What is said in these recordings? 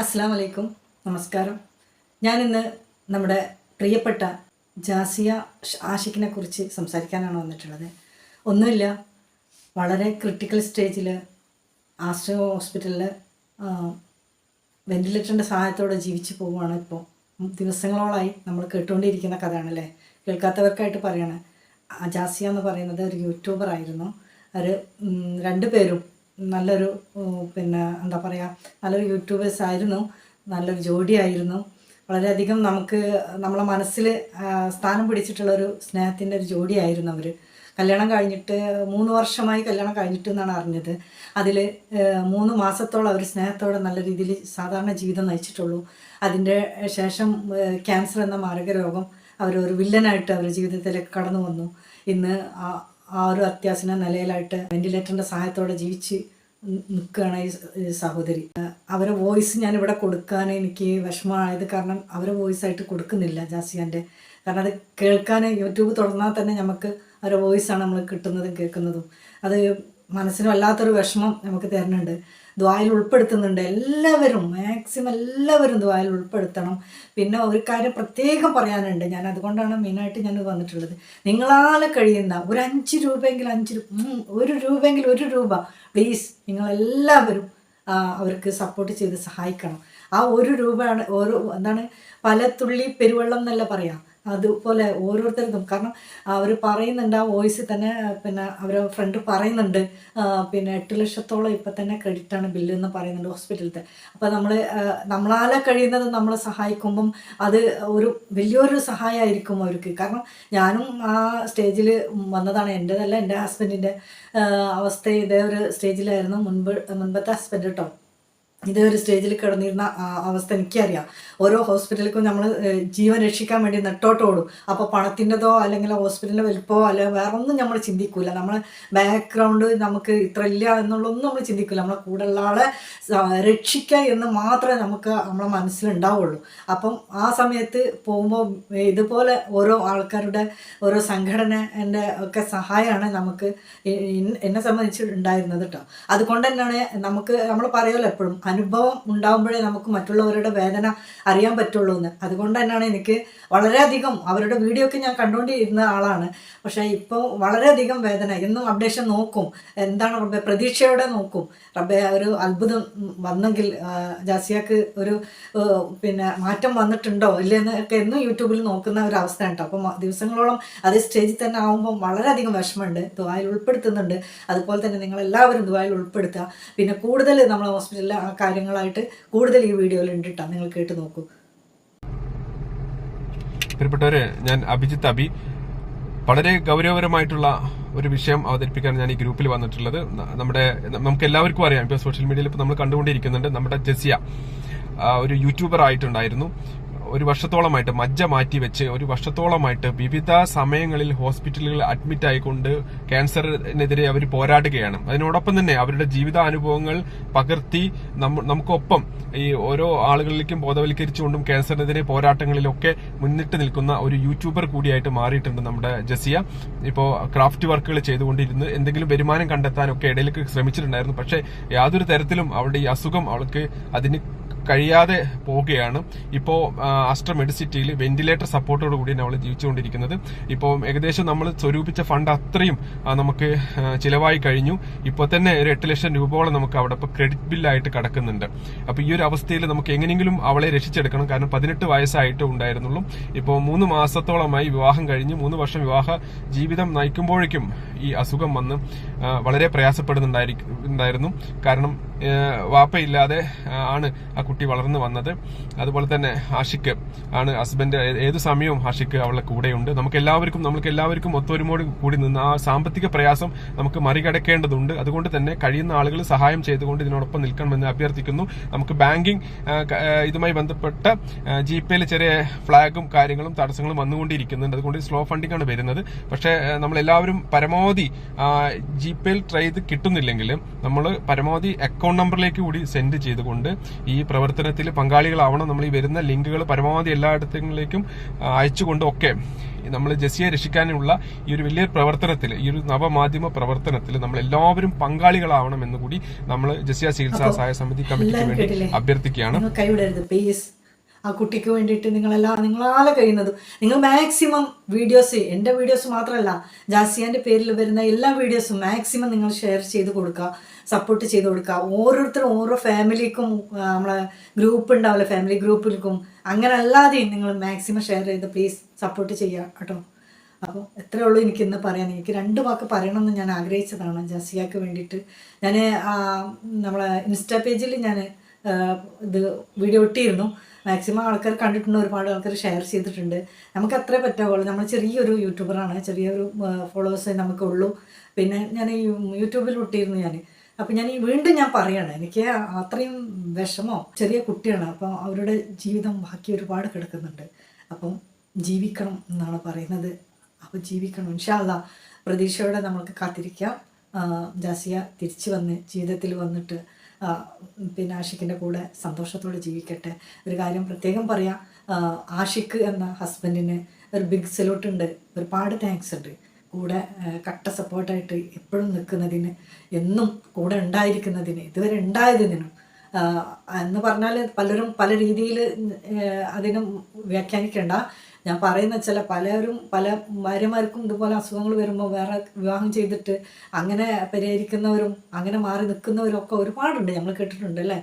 അസ്സാം വലൈക്കും നമസ്കാരം. ഞാനിന്ന് നമ്മുടെ പ്രിയപ്പെട്ട ജാസിയ ആഷിഖിനെ കുറിച്ച് സംസാരിക്കാനാണ് വന്നിട്ടുള്ളത്. ഒന്നുമില്ല വളരെ ക്രിട്ടിക്കൽ സ്റ്റേജിൽ ആശ്രയ ഹോസ്പിറ്റലിൽ വെന്റിലേറ്ററിന്റെ സഹായത്തോടെ ജീവിച്ചു പോവുകയാണ് ഇപ്പോൾ ദിവസങ്ങളോളായി നമ്മൾ കേട്ടുകൊണ്ടിരിക്കുന്ന കഥയാണല്ലേ? കേൾക്കാത്തവർക്കായിട്ട് പറയുകയാണ് ജാസിയ എന്ന് പറയുന്നത് ഒരു യൂട്യൂബർ ആയിരുന്നു അവർ രണ്ടുപേരും നല്ലൊരു പിന്നെ എന്താ പറയുക നല്ലൊരു യൂട്യൂബേഴ്സ് ആയിരുന്നു നല്ലൊരു ജോഡിയായിരുന്നു. വളരെയധികം നമുക്ക് നമ്മളെ മനസ്സിൽ സ്ഥാനം പിടിച്ചിട്ടുള്ള ഒരു സ്നേഹത്തിന്റെ ഒരു ജോഡിയായിരുന്നു അവർ കല്യാണം കഴിഞ്ഞിട്ട് മൂന്ന് വർഷമായി കല്യാണം കഴിഞ്ഞിട്ട് എന്നാണ് അറിഞ്ഞത്. അതിൽ മൂന്ന് മാസത്തോളം അവർ സ്നേഹത്തോടെ നല്ല രീതിയിൽ സാധാരണ ജീവിതം നയിച്ചിട്ടുള്ളൂ. അതിന്റെ ശേഷം ക്യാൻസർ എന്ന മാരക രോഗം അവർ ഒരു വില്ലനായിട്ട് അവരുടെ ജീവിതത്തിലേക്ക് കടന്നു വന്നു. ഇന്ന് ആ ഒരു അത്യാസന നിലയിലായിട്ട് വെന്റിലേറ്ററിന്റെ സഹായത്തോടെ ജീവിച്ച് നിൽക്കുകയാണ് ഈ സഹോദരി. അവരെ വോയിസ് ഞാൻ ഇവിടെ കൊടുക്കാൻ എനിക്ക് വിഷമമായത് കാരണം അവരെ വോയിസ് ആയിട്ട് കൊടുക്കുന്നില്ല ജാസിയാന്റെ. കാരണം അത് കേൾക്കാൻ യൂട്യൂബ് തുടർന്നാൽ തന്നെ നമുക്ക് അവരുടെ ആണ് നമ്മൾ കിട്ടുന്നതും കേൾക്കുന്നതും. അത് മനസ്സിന് വല്ലാത്തൊരു വിഷമം നമുക്ക് തരുന്നുണ്ട്. ദ്വായിൽ ഉൾപ്പെടുത്തുന്നുണ്ട്. എല്ലാവരും മാക്സിമം എല്ലാവരും ദ്വായിൽ ഉൾപ്പെടുത്തണം. പിന്നെ ഒരു കാര്യം പ്രത്യേകം പറയാനുണ്ട്. ഞാൻ അതുകൊണ്ടാണ് മെയിനായിട്ട് ഞാൻ വന്നിട്ടുള്ളത്. നിങ്ങളാൽ കഴിയുന്ന ഒരു അഞ്ച് രൂപയെങ്കിലും അഞ്ച് ഒരു രൂപയെങ്കിലും ഒരു രൂപ. പ്ലീസ് നിങ്ങളെല്ലാവരും അവർക്ക് സപ്പോർട്ട് ചെയ്ത് സഹായിക്കണം. ആ ഒരു രൂപയാണ് ഓരോ എന്താണ് പല തുള്ളി പെരുവെള്ളം എന്നല്ല പറയാം. അതുപോലെ ഓരോരുത്തർക്കും. കാരണം അവർ പറയുന്നുണ്ട് ആ വോയിസിൽ തന്നെ പിന്നെ അവരെ ഫ്രണ്ട് പറയുന്നുണ്ട്. പിന്നെ എട്ട് ലക്ഷത്തോളം ഇപ്പം തന്നെ ക്രെഡിറ്റാണ് ബില്ല് എന്ന് പറയുന്നുണ്ട് ഹോസ്പിറ്റലത്തെ അപ്പോൾ നമ്മൾ നമ്മളാലെ കഴിയുന്നത് നമ്മൾ സഹായിക്കുമ്പം അത് ഒരു വലിയൊരു സഹായമായിരിക്കും അവർക്ക്. കാരണം ഞാനും ആ സ്റ്റേജിൽ വന്നതാണ്. എന്റെതല്ല എന്റെ ഹസ്ബൻഡിന്റെ അവസ്ഥ ഇതേ ഒരു സ്റ്റേജിലായിരുന്നു മുൻപ് മുൻപത്തെ ഹസ്ബൻഡ് കേട്ടോ ഇതേ ഒരു സ്റ്റേജിൽ കിടന്നിരുന്ന അവസ്ഥ എനിക്കറിയാം. ഓരോ ഹോസ്പിറ്റലിലേക്കും നമ്മൾ ജീവൻ രക്ഷിക്കാൻ വേണ്ടി നെട്ടോട്ടോടും അപ്പോൾ പണത്തിന്റെതോ അല്ലെങ്കിൽ ഹോസ്പിറ്റലിന്റെ വലിപ്പമോ അല്ലെങ്കിൽ വേറെ ഒന്നും നമ്മൾ ചിന്തിക്കില്ല നമ്മൾ ബാക്ക്ഗ്രൗണ്ട് നമുക്ക് ഇത്ര ഇല്ല എന്നുള്ളതൊന്നും നമ്മൾ ചിന്തിക്കില്ല നമ്മളെ കൂടെയുള്ള ആളെ രക്ഷിക്കുക എന്ന് മാത്രമേ നമുക്ക് നമ്മളെ മനസ്സിലുണ്ടാവുള്ളൂ. അപ്പം ആ സമയത്ത് പോകുമ്പോൾ ഇതുപോലെ ഓരോ ആൾക്കാരുടെ ഓരോ സംഘടന എന്റെ ഒക്കെ സഹായമാണ് നമുക്ക് എന്നെ സംബന്ധിച്ച് ഉണ്ടായിരുന്നത് കേട്ടോ അതുകൊണ്ട് തന്നെയാണ് നമുക്ക് നമ്മൾ പറയുമല്ലോ എപ്പോഴും അനുഭവം ഉണ്ടാകുമ്പോഴേ നമുക്ക് മറ്റുള്ളവരുടെ വേദന അറിയാൻ പറ്റുള്ളൂ എന്ന്. അതുകൊണ്ട് തന്നെയാണ് എനിക്ക് വളരെയധികം അവരുടെ വീഡിയോ ഒക്കെ ഞാൻ കണ്ടുകൊണ്ടിരുന്ന ആളാണ്. പക്ഷേ ഇപ്പോൾ വളരെയധികം വേദന. എന്നും അപ്ഡേഷൻ നോക്കും. എന്താണ് റബ്ബെ പ്രതീക്ഷയോടെ നോക്കും. റബ്ബെ ഒരു അത്ഭുതം വന്നെങ്കിൽ ജാസിയാക്ക് ഒരു പിന്നെ മാറ്റം വന്നിട്ടുണ്ടോ ഇല്ലെന്ന് ഒക്കെ എന്നും യൂട്യൂബിൽ നോക്കുന്ന ഒരു അവസ്ഥ ഉണ്ടോ അപ്പം ദിവസങ്ങളോളം അതേ സ്റ്റേജിൽ തന്നെ ആകുമ്പോൾ വളരെയധികം വിഷമമുണ്ട്. ദുബായിൽ ഉൾപ്പെടുത്തുന്നുണ്ട്. അതുപോലെ തന്നെ നിങ്ങളെല്ലാവരും ദുബായിൽ ഉൾപ്പെടുത്തുക. പിന്നെ കൂടുതൽ നമ്മൾ ഹോസ്പിറ്റലിൽ കാര്യങ്ങളായിട്ട് കൂടുതൽ ഈ വീഡിയോയിൽ ഉണ്ട് കേട്ടോ നിങ്ങൾ കേട്ട് നോക്കൂ. പ്രിയപ്പെട്ടവരെ ഞാൻ അഭിജിത്ത് അബി. വളരെ ഗൗരവപരമായിട്ടുള്ള ഒരു വിഷയം അവതരിപ്പിക്കാൻ ഞാൻ ഈ ഗ്രൂപ്പിൽ വന്നിട്ടുള്ളത്. നമ്മുടെ നമുക്ക് എല്ലാവർക്കും അറിയാം. ഇപ്പോൾ സോഷ്യൽ മീഡിയയിൽ ഇപ്പോൾ നമ്മൾ കണ്ടുകൊണ്ടിരിക്കുന്നുണ്ട്. നമ്മുടെ ജസിയ ഒരു യൂട്യൂബർ ആയിട്ടുണ്ടായിരുന്നു. ഒരു വർഷത്തോളമായിട്ട് മജ്ജ മാറ്റി വെച്ച് ഒരു വർഷത്തോളമായിട്ട് വിവിധ സമയങ്ങളിൽ ഹോസ്പിറ്റലുകളിൽ അഡ്മിറ്റ് ആയിക്കൊണ്ട് ക്യാൻസറിനെതിരെ അവർ പോരാടുകയാണ്. അതിനോടൊപ്പം തന്നെ അവരുടെ ജീവിതാനുഭവങ്ങൾ പകർത്തി നമുക്കൊപ്പം ഈ ഓരോ ആളുകളിലേക്കും ബോധവൽക്കരിച്ചുകൊണ്ടും ക്യാൻസറിനെതിരെ പോരാട്ടങ്ങളിലൊക്കെ മുന്നിട്ട് നിൽക്കുന്ന ഒരു യൂട്യൂബർ കൂടിയായിട്ട് മാറിയിട്ടുണ്ട് നമ്മുടെ ജസിയ. ഇപ്പോൾ ക്രാഫ്റ്റ് വർക്കുകൾ ചെയ്തുകൊണ്ടിരുന്ന്. എന്തെങ്കിലും വരുമാനം കണ്ടെത്താനൊക്കെ ഇടയിലേക്ക് ശ്രമിച്ചിട്ടുണ്ടായിരുന്നു. പക്ഷേ യാതൊരു തരത്തിലും അവളുടെ ഈ അസുഖം അവൾക്ക് അതിന് കഴിയാതെ പോവുകയാണ്. ഇപ്പോൾ അസ്ട്ര മെഡിസിറ്റിയിൽ വെന്റിലേറ്റർ സപ്പോർട്ടോട് കൂടി അവൾ ജീവിച്ചുകൊണ്ടിരിക്കുന്നത്. ഇപ്പോൾ ഏകദേശം നമ്മൾ സ്വരൂപിച്ച ഫണ്ട് അത്രയും നമുക്ക് ചിലവായി കഴിഞ്ഞു. ഇപ്പോൾ തന്നെ ഒരു എട്ട് ലക്ഷം രൂപയോളം നമുക്ക് അവിടെ ഇപ്പോൾ ക്രെഡിറ്റ് ബില്ലായിട്ട് കിടക്കുന്നുണ്ട്. അപ്പോൾ ഈ ഒരു അവസ്ഥയിൽ നമുക്ക് എങ്ങനെയെങ്കിലും അവളെ രക്ഷിച്ചെടുക്കണം. കാരണം പതിനെട്ട് വയസ്സായിട്ട് ഉണ്ടായിരുന്നുള്ളൂ. ഇപ്പോൾ മൂന്ന് മാസത്തോളമായി വിവാഹം കഴിഞ്ഞ് മൂന്ന് വർഷം വിവാഹ ജീവിതം നയിക്കുമ്പോഴേക്കും ഈ അസുഖം വന്ന് വളരെ പ്രയാസപ്പെടുന്നുണ്ടായിരുന്നു കാരണം വാപ്പയില്ലാതെ ആണ് ആ കുട്ടി വളർന്നു വന്നത്. അതുപോലെ തന്നെ ആഷിക്ക് ആണ് ഹസ്ബൻഡ് ഏത് സമയവും ആഷിക്ക് അവളുടെ കൂടെയുണ്ട്. നമുക്ക് എല്ലാവർക്കും നമുക്ക് എല്ലാവർക്കും ഒത്തൊരുമോട് കൂടി നിന്ന് ആ സാമ്പത്തിക പ്രയാസം നമുക്ക് മറികടക്കേണ്ടതുണ്ട്. അതുകൊണ്ട് തന്നെ കഴിയുന്ന ആളുകൾ സഹായം ചെയ്തുകൊണ്ട് ഇതിനോടൊപ്പം നിൽക്കണമെന്ന് അഭ്യർത്ഥിക്കുന്നു. നമുക്ക് ബാങ്കിങ് ഇതുമായി ബന്ധപ്പെട്ട ജി പേയിൽ ചെറിയ ഫ്ളാഗും കാര്യങ്ങളും തടസ്സങ്ങളും വന്നുകൊണ്ടിരിക്കുന്നുണ്ട്. അതുകൊണ്ട് സ്ലോ ഫണ്ടിംഗ് ആണ് വരുന്നത്. പക്ഷേ നമ്മൾ എല്ലാവരും പരമാവധി ജി പേയിൽ ട്രൈ ചെയ്ത് കിട്ടുന്നില്ലെങ്കിൽ നമ്മൾ പരമാവധി അക്കൗണ്ട് അക്കൗണ്ട് നമ്പറിലേക്ക് കൂടി സെൻഡ് ചെയ്തുകൊണ്ട് ഈ പ്രവർത്തനത്തിൽ പങ്കാളികളാവണം. നമ്മൾ ഈ വരുന്ന ലിങ്കുകൾ പരമാവധി എല്ലായിടത്തിലേക്കും അയച്ചുകൊണ്ടും ഒക്കെ നമ്മൾ ജസിയെ രക്ഷിക്കാനുള്ള ഈ ഒരു വലിയ പ്രവർത്തനത്തിൽ ഈ ഒരു നവമാധ്യമ പ്രവർത്തനത്തിൽ നമ്മൾ എല്ലാവരും പങ്കാളികളാവണം എന്ന് കൂടി നമ്മൾ ജസിയ ചികിത്സാ സഹായ സമിതി കമ്മിറ്റിക്ക് വേണ്ടി അഭ്യർത്ഥിക്കുകയാണ്. ആ കുട്ടിക്ക് വേണ്ടിയിട്ട് നിങ്ങളെല്ലാം നിങ്ങളാലെ കഴിയുന്നതും. നിങ്ങൾ മാക്സിമം വീഡിയോസ് എന്റെ വീഡിയോസ് മാത്രമല്ല ജാസിയാന്റെ പേരിൽ വരുന്ന എല്ലാ വീഡിയോസും മാക്സിമം നിങ്ങൾ ഷെയർ ചെയ്ത് കൊടുക്കുക സപ്പോർട്ട് ചെയ്ത് കൊടുക്കുക. ഓരോരുത്തരും ഓരോ ഫാമിലിക്കും നമ്മളെ ഗ്രൂപ്പ് ഉണ്ടാവില്ല ഫാമിലി ഗ്രൂപ്പിലേക്കും അങ്ങനെ അല്ലാതെയും നിങ്ങൾ മാക്സിമം ഷെയർ ചെയ്ത് പ്ലീസ് സപ്പോർട്ട് ചെയ്യുക കേട്ടോ. അപ്പോൾ എത്രയേ ഉള്ളൂ എനിക്ക് ഇന്ന് പറയാൻ. എനിക്ക് രണ്ട് വാക്ക് പറയണമെന്ന് ഞാൻ ആഗ്രഹിച്ചതാണ് ജാസിയാക്ക് വേണ്ടിയിട്ട്. ഞാൻ നമ്മളെ ഇൻസ്റ്റാ പേജിൽ ഞാൻ ഇത് വീഡിയോ ഇട്ടിരുന്നു. മാക്സിമം ആൾക്കാർ കണ്ടിട്ടുണ്ട് ഒരുപാട് ആൾക്കാർ ഷെയർ ചെയ്തിട്ടുണ്ട്. നമുക്ക് അത്രേ പറ്റാവുള്ളൂ. നമ്മൾ ചെറിയൊരു യൂട്യൂബറാണ് ചെറിയൊരു ഫോളോവേഴ്സേ നമുക്കുള്ളൂ പിന്നെ ഞാൻ യൂട്യൂബിൽ ഇട്ടിരുന്നു ഞാൻ അപ്പം ഞാൻ വീണ്ടും ഞാൻ പറയാണ് എനിക്ക് അത്രയും വിഷമോ ചെറിയ കുട്ടിയാണ്. അപ്പം അവരുടെ ജീവിതം ബാക്കി ഒരുപാട് കിടക്കുന്നുണ്ട്. അപ്പം ജീവിക്കണം എന്നാണ് പറയുന്നത്. അപ്പോൾ ജീവിക്കണം. ഇൻഷാല്ല പ്രതീക്ഷയോടെ നമുക്ക് കാത്തിരിക്കാം. ജാസിയ തിരിച്ചു വന്ന് ജീവിതത്തിൽ വന്നിട്ട് പിന്നെ ആഷിഖിന്റെ കൂടെ സന്തോഷത്തോടെ ജീവിക്കട്ടെ. ഒരു കാര്യം പ്രത്യേകം പറയാം. ആഷിക്ക് എന്ന ഹസ്ബൻഡിന് ഒരു ബിഗ് സല്യൂട്ട് ഉണ്ട്. ഒരുപാട് താങ്ക്സ് ഉണ്ട്. കൂടെ കട്ട സപ്പോർട്ടായിട്ട് എപ്പോഴും നിൽക്കുന്നതിന് എന്നും കൂടെ ഉണ്ടായിരിക്കുന്നതിന് ഇതുവരെ ഉണ്ടായതിനും എന്ന് പറഞ്ഞാൽ പലരും പല രീതിയിൽ അതിനും വ്യാഖ്യാനിക്കേണ്ട. ഞാൻ പറയുന്ന വെച്ചാൽ പലരും പല ഭാര്യമാർക്കും ഇതുപോലെ അസുഖങ്ങൾ വരുമ്പോൾ വേറെ വിവാഹം ചെയ്തിട്ട് അങ്ങനെ പരിഹരിക്കുന്നവരും അങ്ങനെ മാറി നിൽക്കുന്നവരും ഒക്കെ ഒരുപാടുണ്ട്. ഞങ്ങൾ കേട്ടിട്ടുണ്ട് അല്ലേ?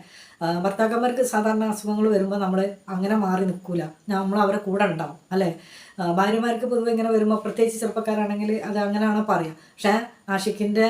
ഭർത്താക്കന്മാർക്ക് സാധാരണ അസുഖങ്ങൾ വരുമ്പോൾ നമ്മൾ അങ്ങനെ മാറി നിൽക്കൂല. നമ്മൾ അവരെ കൂടെ ഉണ്ടാവും അല്ലേ? ഭാര്യമാർക്ക് പൊതുവെ ഇങ്ങനെ വരുമ്പോൾ പ്രത്യേകിച്ച് ചെറുപ്പക്കാരാണെങ്കിൽ അത് അങ്ങനെയാണ് പറയുക പക്ഷേ ആഷിഖിന്റെ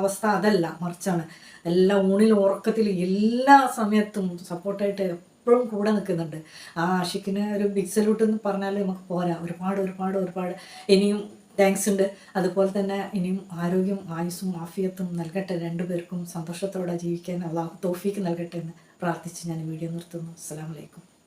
അവസ്ഥ അതല്ല. മറിച്ചാണ്. എല്ലാ ഊണിലും ഉറക്കത്തിൽ എല്ലാ സമയത്തും സപ്പോർട്ടായിട്ട് എപ്പോഴും കൂടെ നിൽക്കുന്നുണ്ട്. ആ ആഷിക്കിന് ഒരു ബിഗ് സല്യൂട്ട് എന്ന് പറഞ്ഞാൽ നമുക്ക് പോരാ. ഒരുപാട് ഒരുപാട് ഒരുപാട് ഇനിയും താങ്ക്സ് ഉണ്ട്. അതുപോലെ തന്നെ ഇനിയും ആരോഗ്യം ആയുസ്സും ആഫിയത്തും നൽകട്ടെ. രണ്ടുപേർക്കും സന്തോഷത്തോടെ ജീവിക്കാൻ അള്ളാഹു തോഫീക്ക് നൽകട്ടെ എന്ന് പ്രാർത്ഥിച്ച് ഞാൻ വീഡിയോ നിർത്തുന്നു. അസ്സാം വലൈക്കും